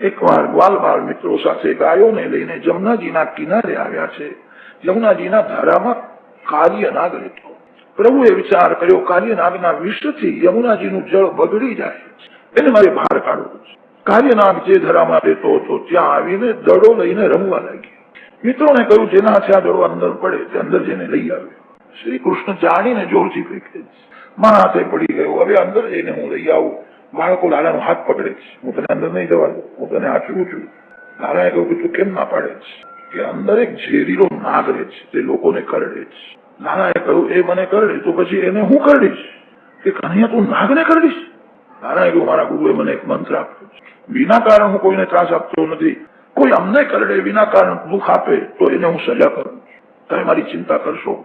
એકવાર ગ્વાલ મિત્રો સાથે ગાયોને લઈને જમનાજીના કિનારે આવ્યા છે. યમુનાજીના ધારામાં કાર્યનાગ રહેતો. પ્રભુએ વિચાર કર્યો, કાર્યનાગના વિષથી યમુનાજીનું જળ બગડી જાય. એને મારે બહાર કાઢવું છે. કાર્યનાગ જે ધરામાં રહેતો હતો, ત્યાં આવીને દડો લઈને રમવા લાગ્યો. મિત્રોને કહ્યું, જેના હાથે આ દડો અંદર પડે, તે અંદર જઈને લઈ આવ્યો શ્રી કૃષ્ણ જાણીને જોરથી ફેંકે મારા હાથે પડી ગયો, હવે અંદર જઈને હું લઈ આવું. બાળકો લાલાનો હાથ પકડે છે. હું તને અંદર નહીં જવા હું તને આચરું છું. લાલાએ કહ્યું કે તું કેમ ના પાડે છે? કે અંદર એક ઝેરીલો નાગ રહે છે તે લોકોને કરડે છે. લાલાએ કહ્યું, એ મને કરડે, તો પછી એને હું કરડીશ? કે કનૈયા, તું નાગને કરડીશ? લાલાએ કહ્યું, મારા ગુરુએ મને એક મંત્ર આપ્યો છે. વિના કારણ હું કોઈને ત્રાસ આપતો નથી. કોઈ અમને કરડે, વિના કારણ દુઃખ આપે, તો એને હું સજા કરું તમે મારી ચિંતા કરશો.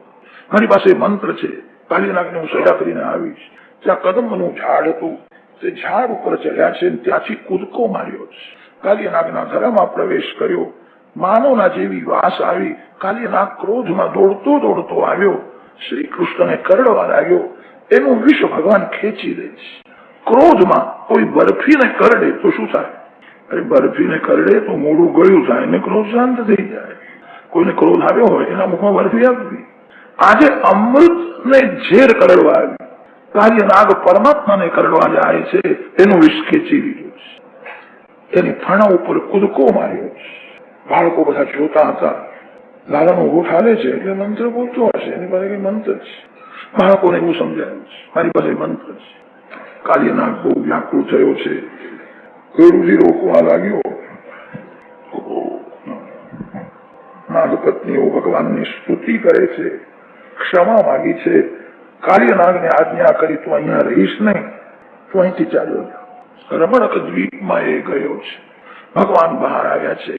મારી પાસે મંત્ર છે. કાલીનાગને હું સજા કરીને આવીશ. ત્યાં કદમનું ઝાડ હતું તે ઝાડ ઉપર ચડ્યા છે ત્યાંથી કૂદકો માર્યો છે. કાલીનાગના ઘરમાં પ્રવેશ કર્યો. માનવના જેવી વાસ આવી. કાલીનાગ ક્રોધમાં દોડતો દોડતો આવ્યો. શ્રી કૃષ્ણને કરડવા લાગ્યો. એનું વિષ ભગવાન ખેંચી લે છે. ક્રોધમાં કોઈ બરફીને કરડે તો શું થાય? અરે બરફીને કરડે તો મોડું ગળ્યું થાય એને ક્રોધ શાંત થઈ જાય. કોઈને ક્રોધ આવ્યો હોય એના મુખમાં બરફી આપવી આજે અમૃત ને ઝેર કરડવા આવ્યું કાર્યનાગ પરમાત્માને કરવા જાય છે, એનું વિષ ખેંચી લીધું છે. એની ફણા ઉપર કૂદકો માર્યો બાળકો બધા જોતા હતા. લાલાનો હોઠ હાલે છે એટલે મંત્ર બોલતો હશે. એની પાસે કઈ મંત્ર છે. બાળકોને એવું સમજાયું છે. મારી પાસે મંત્ર છે. કાર્યનાગ બહુ વ્યાકુળ થયો છે. ગુરુજી રોકવા લાગ્યો. નાગપત્નીઓ ભગવાનની સ્તુતિ કરે છે. ક્ષમા માગી છે. કાલિયાનાગને આજ્ઞા કરી તું અહીંયા રહીશ નહીં. તું અહીંથી ચાલ્યો રમણક દ્વીપમાં એ ગયો છે. ભગવાન બહાર આવ્યા છે.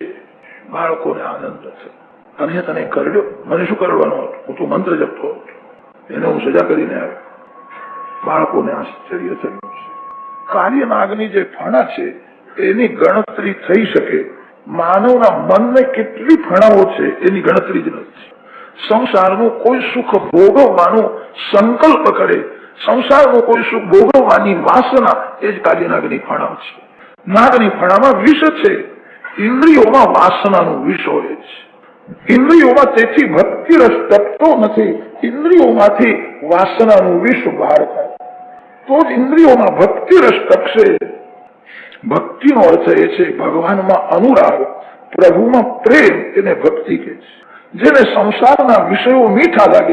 બાળકોને આનંદ થયો અને તને કરડ્યો. મને શું કરવાનો હતો? હું તું મંત્ર જપતો એને હું સજા કરીને આવ્યો. બાળકોને આશ્ચર્ય થયું છે. કાર્યનાગની જે ફણા છે, એની ગણતરી થઈ શકે. માનવના મનને કેટલી ફણાઓ છે, એની ગણતરી જ નથી. સંસારનું કોઈ સુખ ભોગવવાનો સંકલ્પ કરે. સંસારનું કોઈ સુખ ભોગવવાની વાસના એ જ કાર્યનાગની ફણાવ છે. નાગની ફણામાં વિષ છે. ઇન્દ્રિયોમાં વાસનાનું વિષ હોય છે. ઇન્દ્રિયોમાં તેથી ભક્તિ રસ ટકતો નથી. ઇન્દ્રિયોમાંથી વાસનાનું વિષ બહાર થાય. તો જ ઇન્દ્રિયોમાં ભક્તિ રસ ટકશે ભક્તિનો અર્થ એ છે ભગવાનમાં અનુરાગ. પ્રભુમાં પ્રેમ એને ભક્તિ કહે છે. જેને સંસારના વિષયો મીઠા લાગે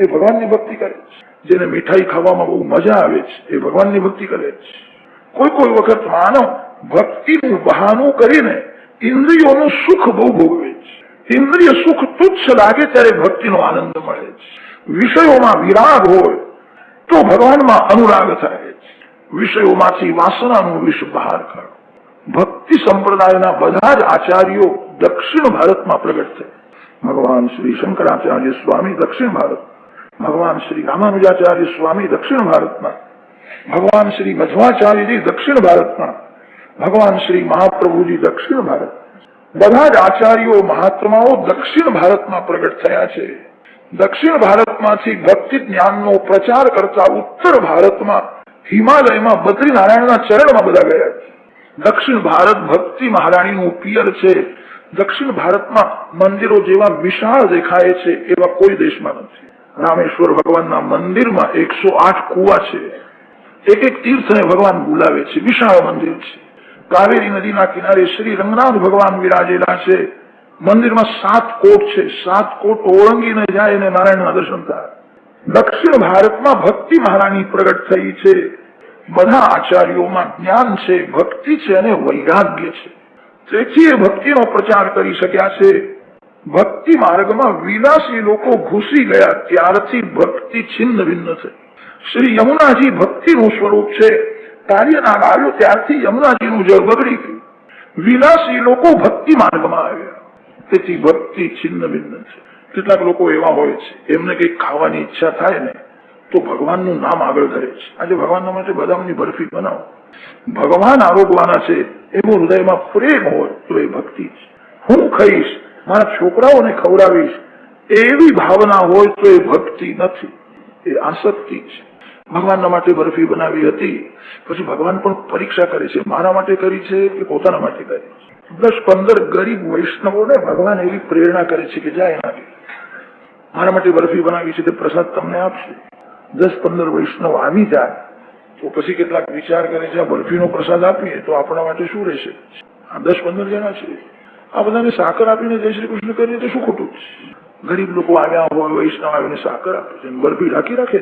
એ ભગવાનની ભક્તિ કરે છે. જેને મીઠાઈ ખાવામાં બહુ મજા આવે છે, એ ભગવાનની ભક્તિ કરે છે. કોઈ કોઈ વખત માનવ ભક્તિનું બહાનું કરીને ઇન્દ્રિયોનું સુખ બહુ ભોગવે છે. ઇન્દ્રિય સુખ તુચ્છ લાગે ત્યારે ભક્તિનો આનંદ મળે છે. વિષયોમાં વિરાગ હોય તો ભગવાનમાં અનુરાગ થાય છે. વિષયોમાંથી વાસનાનું વિષ બહાર કાઢો. ભક્તિ સંપ્રદાયના બધા જ આચાર્યો દક્ષિણ ભારતમાં પ્રગટ થયા. ભગવાન શ્રી શંકરાચાર્ય સ્વામી દક્ષિણ ભારત. ભગવાન શ્રી રામાનુજાચાર્ય સ્વામી દક્ષિણ ભારતમાં. ભગવાન શ્રી મધ્વાચાર્યજી દક્ષિણ ભારતમાં. ભગવાન શ્રી મહાપ્રભુજી દક્ષિણ ભારત. બધા જ આચાર્યો મહાત્માઓ દક્ષિણ ભારતમાં પ્રગટ થયા છે. દક્ષિણ ભારતમાંથી ભક્તિ જ્ઞાનનો પ્રચાર કરતા ઉત્તર ભારતમાં હિમાલયમાં બદ્રીનારાયણના ચરણમાં બધા ગયા છે. દક્ષિણ ભારત ભક્તિ મહારાણીનું પિયર છે. દક્ષિણ ભારતમાં મંદિરો જેવા વિશાળ દેખાય છે એવા કોઈ દેશમાં નથી. રામેશ્વર ભગવાનના મંદિરમાં એકસો આઠ કુવા છે. એક એક તીર્થને ભગવાન બોલાવે છે. વિશાળ મંદિર છે. કાવેરી નદીના કિનારે શ્રી રંગનાથ ભગવાન વિરાજેલા છે. મંદિરમાં સાત કોટ છે. સાત કોટ ઓળંગીને જાય અને નારાયણના દર્શન થાય. દક્ષિણ ભારતમાં ભક્તિ મહારાણી પ્રગટ થઈ છે. બધા આચાર્યોમાં જ્ઞાન છે, ભક્તિ છે અને વૈરાગ્ય છે. તેથી એ ભક્તિનો પ્રચાર કરી શક્યા છે, ભક્તિ માર્ગમાં વિલાસી લોકો ઘૂસી ગયા, ત્યારથી ભક્તિ છિન્ન ભિન્ન થઈ શ્રી યમુનાજી ભક્તિનું સ્વરૂપ છે, કાર્યનાગ આવ્યો, ત્યારથી યમુનાજીનું જળ બગડી ગયું. વિલાસી લોકો ભક્તિ માર્ગમાં આવ્યા. તેથી ભક્તિ છિન્ન ભિન્ન છે. કેટલાક લોકો એવા હોય છે, એમને કંઈક ખાવાની ઈચ્છા થાય ને, તો ભગવાનનું નામ આગળ ધરે છે. આજે ભગવાનના માટે બદામની બરફી બનાવો. ભગવાન આરોગવાના છે એવું હૃદયમાં પ્રેમ હોય તો એ ભક્તિ છે. હું ખાઈશ મારા છોકરાઓને ખવડાવીશ, એવી ભાવના હોય તો એ ભક્તિ નથી. એ આસક્તિ છે. ભગવાનના માટે બરફી બનાવી હતી, પછી ભગવાન પણ પરીક્ષા કરે છે. મારા માટે કરી છે કે પોતાના માટે કરી છે? દસ પંદર ગરીબ વૈષ્ણવોને ભગવાન એવી પ્રેરણા કરે છે કે જાય એના મારા માટે બરફી બનાવી છે તે પ્રસાદ તમને આપશે. દસ પંદર વૈષ્ણવ આવી જાય તો પછી કેટલાક વિચાર કરે છે, આ બરફીનો પ્રસાદ આપીએ તો આપણા માટે શું રહેશે? આ દસ પંદર જણા છે. આ બધાને સાકર આપીને જય શ્રી કૃષ્ણ કરીએ તો શું ખોટું? ગરીબ લોકો આવ્યા હોય, વૈષ્ણવ આવીને સાકર આપે છે બરફી રાખી રાખે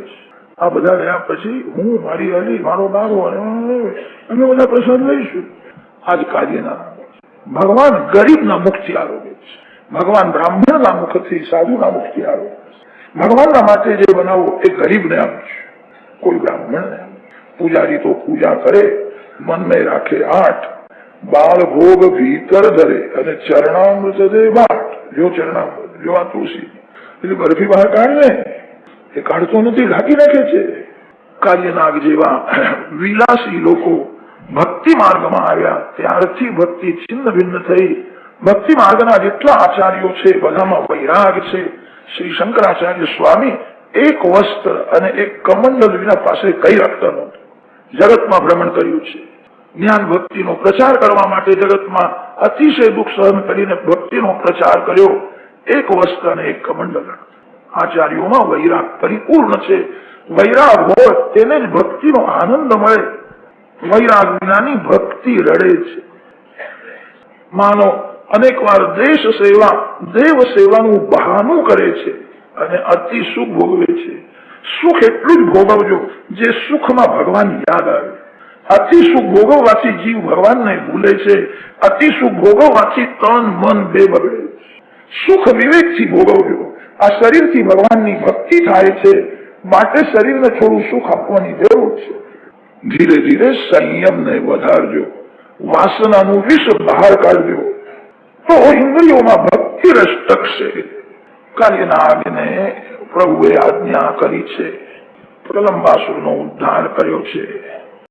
આ બધા રહ્યા પછી, હું, મારી અલી, મારો બાબો અમે બધા પ્રસાદ લઈશું. આજ કાર્યના ભગવાન ગરીબના મુખથી આરોગ્ય ભગવાન બ્રાહ્મણના મુખથી સાધુના મુખથી આરોગ્ય ભગવાનના માટે જે બનાવો એ ગરીબને આપશે. કોઈ બ્રાહ્મણને પૂજારી તો પૂજા કરે, મનને રાખે આઠ. બાળ ભોગ ભીતર ધરે અને ચરણામૃત દે બાટ. જો ચરણામૃત, જો આ તુલસી. એટલે બરફી બહાર કાઢને એ કાઢતો નથી, ઢાંકી નાખે છે. કાર્યનાગ જેવા વિલાસી લોકો ભક્તિ માર્ગમાં આવ્યા. ત્યારથી ભક્તિ છિન્ન ભિન્ન થઈ. ભક્તિ માર્ગના જેટલા આચાર્યો છે, બધામાં વૈરાગ છે. શ્રી શંકરાચાર્ય સ્વામી એક વસ્ત્ર અને એક કમંડલ વિના પાસે કઈ રાખતા નહોતું. જગતમાં ભ્રમણ કર્યું છે. જ્ઞાન ભક્તિનો પ્રચાર કરવા માટે જગતમાં અતિશય દુઃખ સહન કરીને ભક્તિનો પ્રચાર કર્યો. એક વસ્ત્ર અને એક કમંડલ આચાર્યોમાં વૈરાગ પરિપૂર્ણ છે. વૈરાગ હોય તેને જ ભક્તિનો આનંદ મળે. વૈરાગ વિનાની ભક્તિ રડે છે. માનો અનેક વાર દેશ સેવા, દેવ સેવાનું બહાનું કરે છે અને અતિ સુખ ભોગવે છે. સુખ એટલું જ ભોગવજો જે સુખમાં ભગવાન યાદ આવે અતિ ભોગવવાથી જીવ ભગવાનને ભૂલે છે અતિ ભોગવવાથી તન મન બે બગડે. સુખ વિવેકથી ભોગવજો આ શરીરથી ભગવાનની ભક્તિ થાય છે માટે શરીરને થોડું સુખ આપવાની જરૂર છે ધીરે ધીરે સંયમને વધારજો વાસનાનું વિષ બહાર કાઢજો તો ઇન્દ્રિયોમાં ભક્તિ રસ ટકશે કાર્યના આગને પ્રભુએ આજ્ઞા કરી છે. પ્રલંબાસુરનો ઉદ્ધાર કર્યો છે.